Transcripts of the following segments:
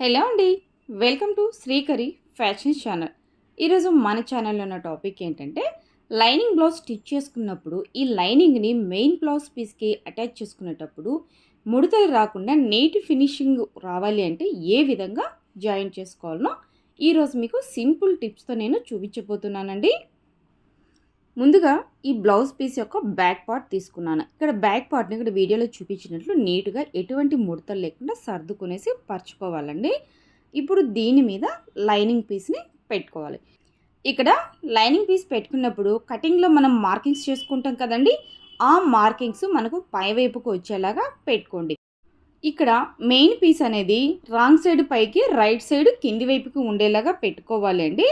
Hello అండి. Welcome to Srikari fashion channel. ఈరోజు మన ఛానల్లో ఉన్న టాపిక్ ఏంటంటే లైనింగ్ బ్లౌజ్ స్టిచ్ చేసుకున్నప్పుడు ఈ లైనింగ్ని మెయిన్ బ్లౌజ్ పీస్కి అటాచ్ చేసుకునేటప్పుడు ముడతలు రాకుండా నీటి ఫినిషింగ్ రావాలి అంటే ఏ విధంగా జాయిన్ చేసుకోవాలనో ఈరోజు మీకు సింపుల్ టిప్స్తో నేను చూపించబోతున్నానండి. ముందుగా ఈ బ్లౌజ్ పీస్ యొక్క బ్యాక్ పార్ట్ తీసుకున్నాను. ఇక్కడ బ్యాక్ పార్ట్ని ఇక్కడ వీడియోలో చూపించినట్లు నీట్గా ఎటువంటి ముడతలు లేకుండా సర్దుకునేసి పరుచుకోవాలండి. ఇప్పుడు దీని మీద లైనింగ్ పీస్ని పెట్టుకోవాలి. ఇక్కడ లైనింగ్ పీస్ పెట్టుకున్నప్పుడు కటింగ్లో మనం మార్కింగ్స్ చేసుకుంటాం కదండి ఆ మార్కింగ్స్ మనకు పై వైపుకు వచ్చేలాగా పెట్టుకోండి. ఇక్కడ మెయిన్ పీస్ అనేది రాంగ్ సైడ్ పైకి రైట్ సైడ్ కింది వైపుకి ఉండేలాగా పెట్టుకోవాలి అండి.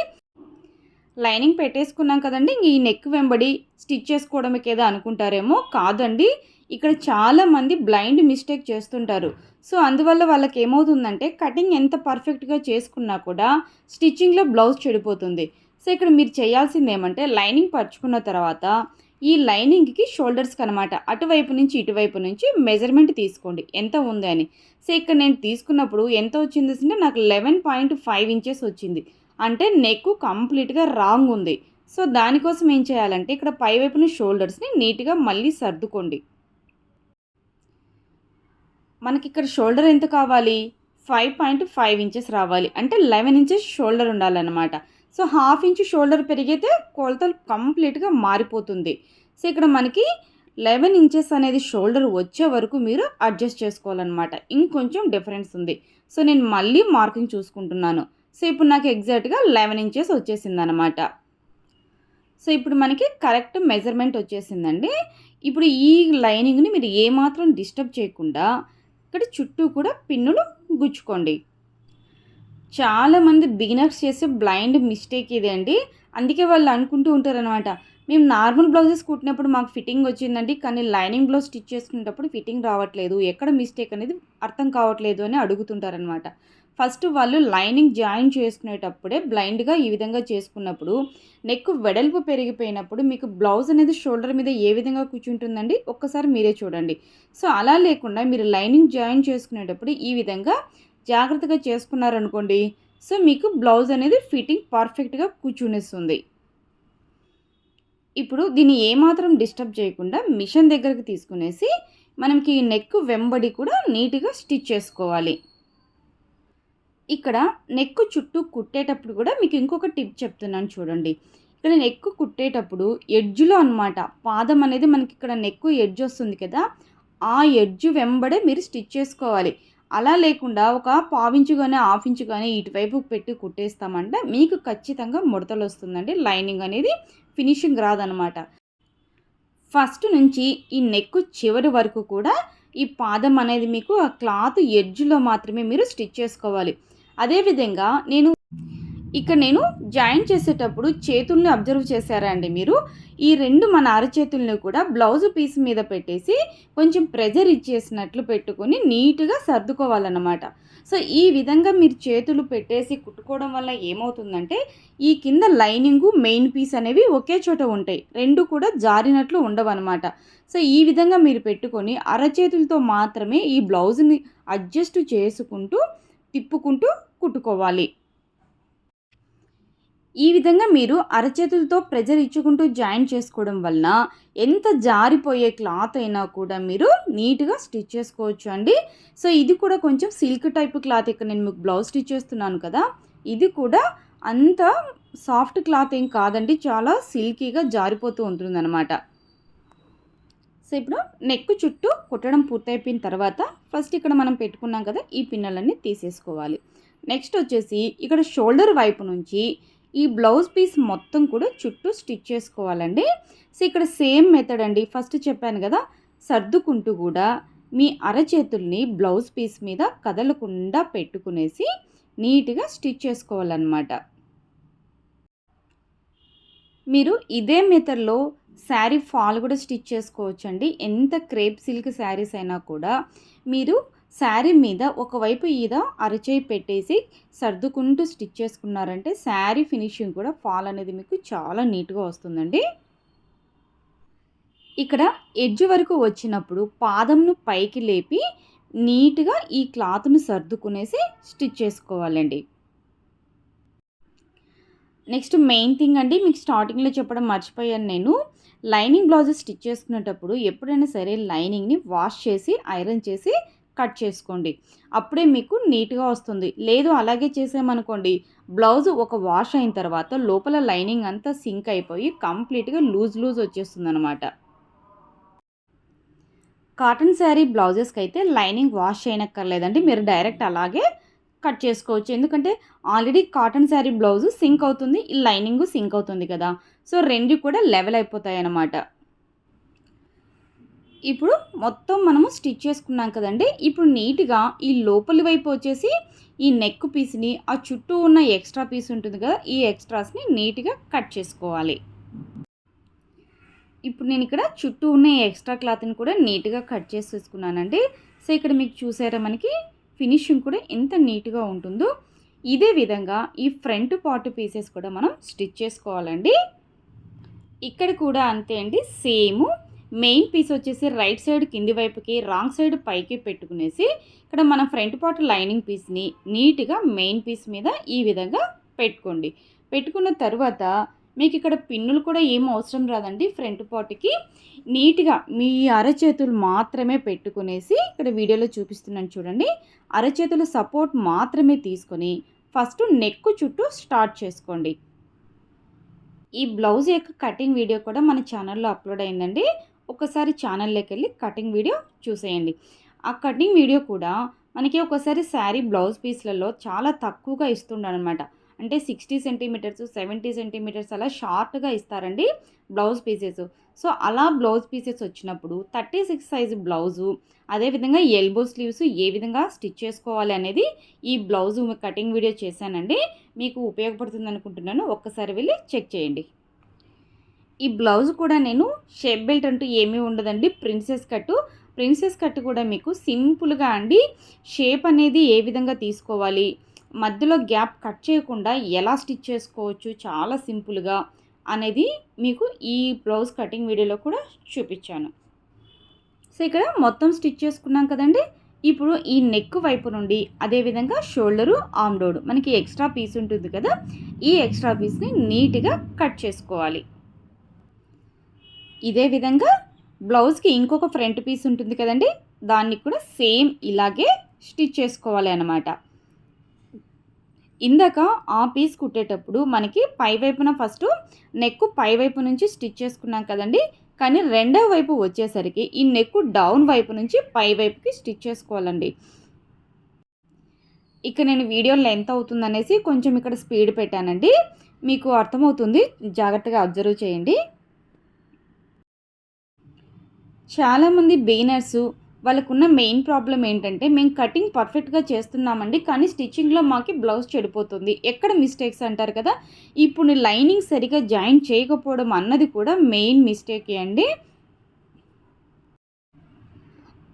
లైనింగ్ పెట్టేసుకున్నాం కదండి. ఇంక ఈ నెక్ వెంబడి స్టిచ్ చేసుకోవడమే ఏదో అనుకుంటారేమో? కాదండి. ఇక్కడ చాలామంది బ్లైండ్ మిస్టేక్ చేస్తుంటారు. సో అందువల్ల వాళ్ళకి ఏమవుతుందంటే కటింగ్ ఎంత పర్ఫెక్ట్గా చేసుకున్నా కూడా స్టిచ్చింగ్లో బ్లౌజ్ చెడిపోతుంది. సో ఇక్కడ మీరు చేయాల్సింది ఏమంటే లైనింగ్ పరుచుకున్న తర్వాత ఈ లైనింగ్కి షోల్డర్స్కి అనమాట అటువైపు నుంచి ఇటువైపు నుంచి మెజర్మెంట్ తీసుకోండి. ఎంత ఉంది అని. సో ఇక్కడ నేను తీసుకున్నప్పుడు ఎంత వచ్చింది అంటే నాకు లెవెన్ పాయింట్ ఫైవ్ ఇంచెస్ వచ్చింది. అంటే నెక్ కంప్లీట్గా రాంగ్ ఉంది. సో దానికోసం ఏం చేయాలంటే ఇక్కడ పై వైపున షోల్డర్స్ని నీట్గా మళ్ళీ సర్దుకోండి. మనకి ఇక్కడ షోల్డర్ ఎంత కావాలి? ఫైవ్ పాయింట్ ఫైవ్ ఇంచెస్ రావాలి. అంటే లెవెన్ ఇంచెస్ షోల్డర్ ఉండాలన్నమాట. సో హాఫ్ ఇంచ్ షోల్డర్ పెరిగితే కొలతలు కంప్లీట్గా మారిపోతుంది. సో ఇక్కడ మనకి లెవెన్ ఇంచెస్ అనేది షోల్డర్ వచ్చే వరకు మీరు అడ్జస్ట్ చేసుకోవాలన్నమాట. ఇంకొంచెం డిఫరెన్స్ ఉంది. సో నేను మళ్ళీ మార్కింగ్ చూసుకుంటున్నాను. సో ఇప్పుడు నాకు ఎగ్జాక్ట్గా లెవెన్ ఇంచెస్ వచ్చేసింది అనమాట సో ఇప్పుడు మనకి కరెక్ట్ మెజర్మెంట్ వచ్చేసిందండి. ఇప్పుడు ఈ లైనింగ్ని మీరు ఏమాత్రం డిస్టర్బ్ చేయకుండా ఇక్కడ చుట్టూ కూడా పిన్నులు గుచ్చుకోండి. చాలామంది బిగినర్స్ చేసే బ్లైండ్ మిస్టేక్ ఇదే అండి. అందుకే వాళ్ళు అనుకుంటూ ఉంటారనమాట మేము నార్మల్ బ్లౌజెస్ కుట్టినప్పుడు మాకు ఫిట్టింగ్ వచ్చిందండి కానీ లైనింగ్ బ్లౌజ్ స్టిచ్ చేసుకునేటప్పుడు ఫిట్టింగ్ రావట్లేదు. ఎక్కడ మిస్టేక్ అనేది అర్థం కావట్లేదు అని అడుగుతుంటారనమాట ఫస్ట్ వాళ్ళు లైనింగ్ జాయిన్ చేసుకునేటప్పుడే బ్లైండ్గా ఈ విధంగా చేసుకున్నప్పుడు నెక్ వెడల్పు పెరిగిపోయినప్పుడు మీకు బ్లౌజ్ అనేది షోల్డర్ మీద ఏ విధంగా కూర్చుంటుందండి? ఒక్కసారి మీరే చూడండి. సో అలా లేకుండా మీరు లైనింగ్ జాయిన్ చేసుకునేటప్పుడు ఈ విధంగా జాగ్రత్తగా చేసుకున్నారనుకోండి సో మీకు బ్లౌజ్ అనేది ఫిట్టింగ్ పర్ఫెక్ట్గా కూర్చునేస్తుంది. ఇప్పుడు దీన్ని ఏమాత్రం డిస్టర్బ్ చేయకుండా మిషన్ దగ్గరకు తీసుకునేసి మనకి నెక్ వెంబడి కూడా నీట్గా స్టిచ్ చేసుకోవాలి. ఇక్కడ నెక్ చుట్టూ కుట్టేటప్పుడు కూడా మీకు ఇంకొక టిప్ చెప్తున్నాను చూడండి. ఇక్కడ నెక్ కుట్టేటప్పుడు ఎడ్జ్లో అనమాట పాదం అనేది మనకి ఇక్కడ నెక్ ఎడ్జ్ వస్తుంది కదా ఆ ఎడ్జ్ వెంబడే మీరు స్టిచ్ చేసుకోవాలి. అలా లేకుండా ఒక పావించు కానీ హాఫ్ ఇంచు కానీ ఇటువైపు పెట్టి కుట్టేస్తామంటే మీకు ఖచ్చితంగా ముడతలు వస్తుందండి లైనింగ్ అనేది ఫినిషింగ్ రాదనమాట ఫస్ట్ నుంచి ఈ నెక్ చివరి వరకు కూడా ఈ పాదం అనేది మీకు ఆ క్లాత్ ఎడ్జ్లో మాత్రమే మీరు స్టిచ్ చేసుకోవాలి. అదేవిధంగా నేను ఇక్కడ నేను జాయిన్ చేసేటప్పుడు చేతుల్ని అబ్జర్వ్ చేశారా అండి మీరు? ఈ రెండు మన అరచేతుల్ని కూడా బ్లౌజ్ పీస్ మీద పెట్టేసి కొంచెం ప్రెజర్ ఇచ్చేసినట్లు పెట్టుకొని నీట్గా సర్దుకోవాలన్నమాట. సో ఈ విధంగా మీరు చేతులు పెట్టేసి కుట్టుకోవడం వల్ల ఏమవుతుందంటే ఈ కింద లైనింగు మెయిన్ పీస్ అనేవి ఒకే చోట ఉంటాయి. రెండు కూడా జారినట్లు ఉండవన్నమాట. సో ఈ విధంగా మీరు పెట్టుకొని అరచేతులతో మాత్రమే ఈ బ్లౌజ్ని అడ్జస్ట్ చేసుకుంటూ తిప్పుకుంటూ కుట్టుకోవాలి. ఈ విధంగా మీరు అరచేతులతో ప్రెజర్ ఇచ్చుకుంటూ జాయిన్ చేసుకోవడం వలన ఎంత జారిపోయే క్లాత్ అయినా కూడా మీరు నీట్గా స్టిచ్ చేసుకోవచ్చు అండి. సో ఇది కూడా కొంచెం సిల్క్ టైప్ క్లాత్. ఇక్కడ నేను మీకు బ్లౌజ్ స్టిచ్ చేస్తున్నాను కదా. ఇది కూడా అంత సాఫ్ట్ క్లాత్ ఏం కాదండి. చాలా సిల్కీగా జారిపోతూ ఉంటుందన్నమాట. సో ఇప్పుడు నెక్ చుట్టూ కుట్టడం పూర్తయిపోయిన తర్వాత ఫస్ట్ ఇక్కడ మనం పెట్టుకున్నాం కదా ఈ పిన్నలన్నీ తీసేసుకోవాలి. నెక్స్ట్ వచ్చేసి ఇక్కడ షోల్డర్ వైపు నుంచి ఈ బ్లౌజ్ పీస్ మొత్తం కూడా చుట్టూ స్టిచ్ చేసుకోవాలండి. సో ఇక్కడ సేమ్ మెథడ్ అండి. ఫస్ట్ చెప్పాను కదా సర్దుకుంటూ కూడా మీ అరచేతుల్ని బ్లౌజ్ పీస్ మీద కదలకుండా పెట్టుకునేసి నీట్గా స్టిచ్ చేసుకోవాలన్నమాట. మీరు ఇదే మెథడ్లో శారీ ఫాల్ కూడా స్టిచ్ చేసుకోవచ్చండి. ఎంత క్రేప్ సిల్క్ శారీస్ అయినా కూడా మీరు శారీ మీద ఒకవైపు ఈద అరచేయి పెట్టేసి సర్దుకుంటూ స్టిచ్ చేసుకున్నారంటే శారీ ఫినిషింగ్ కూడా ఫాల్ అనేది మీకు చాలా నీట్గా వస్తుందండి. ఇక్కడ ఎడ్జ్ వరకు వచ్చినప్పుడు పాదంను పైకి లేపి నీట్గా ఈ క్లాత్ను సర్దుకునేసి స్టిచ్ చేసుకోవాలండి. నెక్స్ట్ మెయిన్ థింగ్ అండి మీకు స్టార్టింగ్లో చెప్పడం మర్చిపోయాను నేను. లైనింగ్ బ్లౌజెస్ స్టిచ్ చేసుకునేటప్పుడు ఎప్పుడైనా సరే లైనింగ్ని వాష్ చేసి ఐరన్ చేసి కట్ చేసుకోండి. అప్పుడే మీకు నీట్గా వస్తుంది. లేదు అలాగే చేసామనుకోండి బ్లౌజ్ ఒక వాష్ అయిన తర్వాత లోపల లైనింగ్ అంతా సింక్ అయిపోయి కంప్లీట్గా లూజ్ లూజ్ వచ్చేస్తుంది అనమాట కాటన్ శారీ బ్లౌజెస్కి అయితే లైనింగ్ వాష్ చేయనక్కర్లేదండి. మీరు డైరెక్ట్ అలాగే కట్ చేసుకోవచ్చు. ఎందుకంటే already cotton sari blouse sink అవుతుంది ఈ లైనింగ్ సింక్ అవుతుంది కదా. సో రెండు కూడా లెవెల్ అయిపోతాయి అన్నమాట ఇప్పుడు మొత్తం మనము స్టిచ్ చేసుకున్నాం కదండి. ఇప్పుడు నీట్గా ఈ లోపలి వైపు వచ్చేసి ఈ నెక్ పీస్ని ఆ చుట్టూ ఉన్న ఎక్స్ట్రా పీస్ ఉంటుంది కదా ఈ ఎక్స్ట్రాస్ని నీట్గా కట్ చేసుకోవాలి. ఇప్పుడు నేను ఇక్కడ చుట్టూ ఉన్న ఎక్స్ట్రా క్లాత్ని కూడా నీట్గా కట్ చేసేసుకున్నానండి. సో ఇక్కడ మీకు చూసారా మనకి ఫినిషింగ్ కూడా ఎంత నీట్గా ఉంటుందో. ఇదే విధంగా ఈ ఫ్రంట్ పార్ట్ పీసెస్ కూడా మనం స్టిచ్ చేసుకోవాలండి. ఇక్కడ కూడా అంతే అండి సేమ్ మెయిన్ పీస్ వచ్చేసి రైట్ సైడ్ కింది వైపుకి రాంగ్ సైడ్ పైకి పెట్టుకునేసి ఇక్కడ మన ఫ్రంట్ పార్ట్ లైనింగ్ పీస్ని నీట్గా మెయిన్ పీస్ మీద ఈ విధంగా పెట్టుకోండి. పెట్టుకున్న తర్వాత మీకు ఇక్కడ పిన్నులు కూడా ఏం అవసరం రాదండి. ఫ్రంట్ పార్ట్కి నీట్గా మీ అరచేతులు మాత్రమే పెట్టుకునేసి ఇక్కడ వీడియోలో చూపిస్తున్నాను చూడండి. అరచేతుల సపోర్ట్ మాత్రమే తీసుకొని ఫస్ట్ నెక్ చుట్టూ స్టార్ట్ చేసుకోండి. ఈ బ్లౌజ్ యొక్క కటింగ్ వీడియో కూడా మన ఛానల్లో అప్లోడ్ అయిందండి. ఒకసారి ఛానల్లోకి వెళ్ళి కటింగ్ వీడియో చూసేయండి. ఆ కటింగ్ వీడియో కూడా మనకి ఒకసారి శారీ బ్లౌజ్ పీస్లలో చాలా తక్కువగా ఇస్తుండనమాట. అంటే సిక్స్టీ సెంటీమీటర్స్ సెవెంటీ సెంటీమీటర్స్ అలా షార్ట్గా ఇస్తారండి బ్లౌజ్ పీసెస్. సో అలా బ్లౌజ్ పీసెస్ వచ్చినప్పుడు థర్టీ సిక్స్ సైజు బ్లౌజు అదేవిధంగా ఎల్బో స్లీవ్స్ ఏ విధంగా స్టిచ్ చేసుకోవాలి అనేది ఈ బ్లౌజ్ కటింగ్ వీడియో చేశానండి. మీకు ఉపయోగపడుతుంది అనుకుంటున్నాను ఒక్కసారి వెళ్ళి చెక్ చేయండి. ఈ బ్లౌజ్ కూడా నేను షేప్ బెల్ట్ అంటూ ఏమీ ఉండదండి ప్రిన్సెస్ కట్టు. ప్రిన్సెస్ కట్ కూడా మీకు సింపుల్గా అండి. షేప్ అనేది ఏ విధంగా తీసుకోవాలి మధ్యలో గ్యాప్ కట్ చేయకుండా ఎలా స్టిచ్ చేసుకోవచ్చు చాలా సింపుల్గా అనేది మీకు ఈ బ్లౌజ్ కటింగ్ వీడియోలో కూడా చూపించాను. సో ఇక్కడ మొత్తం స్టిచ్ చేసుకున్నాం కదండి. ఇప్పుడు ఈ నెక్ వైపు నుండి అదేవిధంగా షోల్డరు ఆమ్డోడు మనకి ఎక్స్ట్రా పీస్ ఉంటుంది కదా ఈ ఎక్స్ట్రా పీస్ని నీట్గా కట్ చేసుకోవాలి. ఇదే విధంగా బ్లౌజ్కి ఇంకొక ఫ్రంట్ పీస్ ఉంటుంది కదండి దాన్ని కూడా సేమ్ ఇలాగే స్టిచ్ చేసుకోవాలి అనమాట ఇందాక ఆ పీస్ కుట్టేటప్పుడు మనకి పై వైపున ఫస్ట్ నెక్ పై వైపు నుంచి స్టిచ్ చేసుకున్నాం కదండి కానీ రెండవ వైపు వచ్చేసరికి ఈ నెక్ డౌన్ వైపు నుంచి పై వైపుకి స్టిచ్ చేసుకోవాలండి. ఇక నేను వీడియో లెంత్ అవుతుందనేసి కొంచెం ఇక్కడ స్పీడ్ పెట్టానండి మీకు అర్థమవుతుంది జాగ్రత్తగా అబ్జర్వ్ చేయండి. చాలామంది బెయినర్సు వాళ్ళకున్న మెయిన్ ప్రాబ్లం ఏంటంటే మేము కటింగ్ పర్ఫెక్ట్గా చేస్తున్నామండి కానీ స్టిచ్చింగ్లో మాకు బ్లౌజ్ చెడిపోతుంది. ఎక్కడ మిస్టేక్స్ అంటారు కదా ఇప్పుడు లైనింగ్ సరిగా జాయిన్ చేయకపోవడం అన్నది కూడా మెయిన్ మిస్టేకే అండి.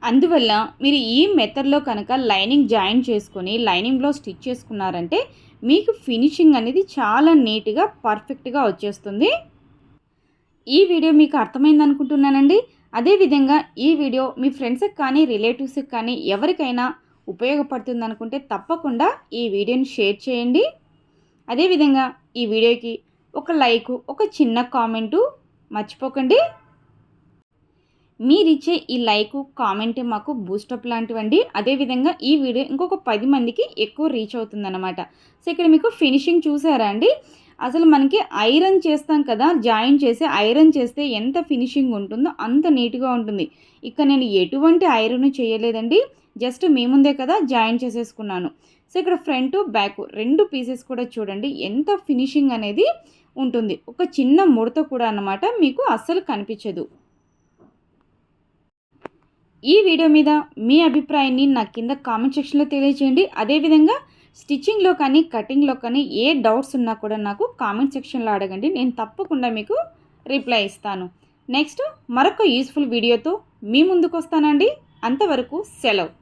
అందువల్ల మీరు ఈ మెథడ్లో కనుక లైనింగ్ జాయిన్ చేసుకొని లైనింగ్లో స్టిచ్ చేసుకున్నారంటే మీకు ఫినిషింగ్ అనేది చాలా నీట్గా పర్ఫెక్ట్గా వచ్చేస్తుంది. ఈ వీడియో మీకు అర్థమైంది అనుకుంటున్నానండి అదేవిధంగా ఈ వీడియో మీ ఫ్రెండ్స్కి కానీ రిలేటివ్స్కి కానీ ఎవరికైనా ఉపయోగపడుతుంది అనుకుంటే తప్పకుండా ఈ వీడియోని షేర్ చేయండి. అదేవిధంగా ఈ వీడియోకి ఒక లైక్ ఒక చిన్న కామెంటు మర్చిపోకండి. మీరిచ్చే ఈ లైక్ కామెంట్ మాకు బూస్టప్ లాంటివండి. అదేవిధంగా ఈ వీడియో ఇంకొక పది మందికి ఎక్కువ రీచ్ అవుతుందన్నమాట. సో ఇక్కడ మీకు ఫినిషింగ్ చూసారా అండి? అసలు మనకి ఐరన్ చేస్తాం కదా జాయిన్ చేసి ఐరన్ చేస్తే ఎంత ఫినిషింగ్ ఉంటుందో అంత నీట్గా ఉంటుంది. ఇక్కడ నేను ఎటువంటి ఐరన్ చేయలేదండి. జస్ట్ మీ ముందే కదా జాయిన్ చేసేసుకున్నాను. సో ఇక్కడ ఫ్రంట్ బ్యాక్ రెండు పీసెస్ కూడా చూడండి ఎంత ఫినిషింగ్ అనేది ఉంటుంది. ఒక చిన్న ముడత కూడా అన్నమాట మీకు అస్సలు కనిపించదు. ఈ వీడియో మీద మీ అభిప్రాయాన్ని నా కింద కామెంట్ సెక్షన్లో తెలియజేయండి. అదేవిధంగా స్టిచ్చింగ్లో కానీ కటింగ్లో కానీ ఏ డౌట్స్ ఉన్నా కూడా నాకు కామెంట్ సెక్షన్లో అడగండి. నేను తప్పకుండా మీకు రిప్లై ఇస్తాను. నెక్స్ట్ మరొక యూస్ఫుల్ వీడియోతో మీ ముందుకు వస్తానండి అంతవరకు సెలవు.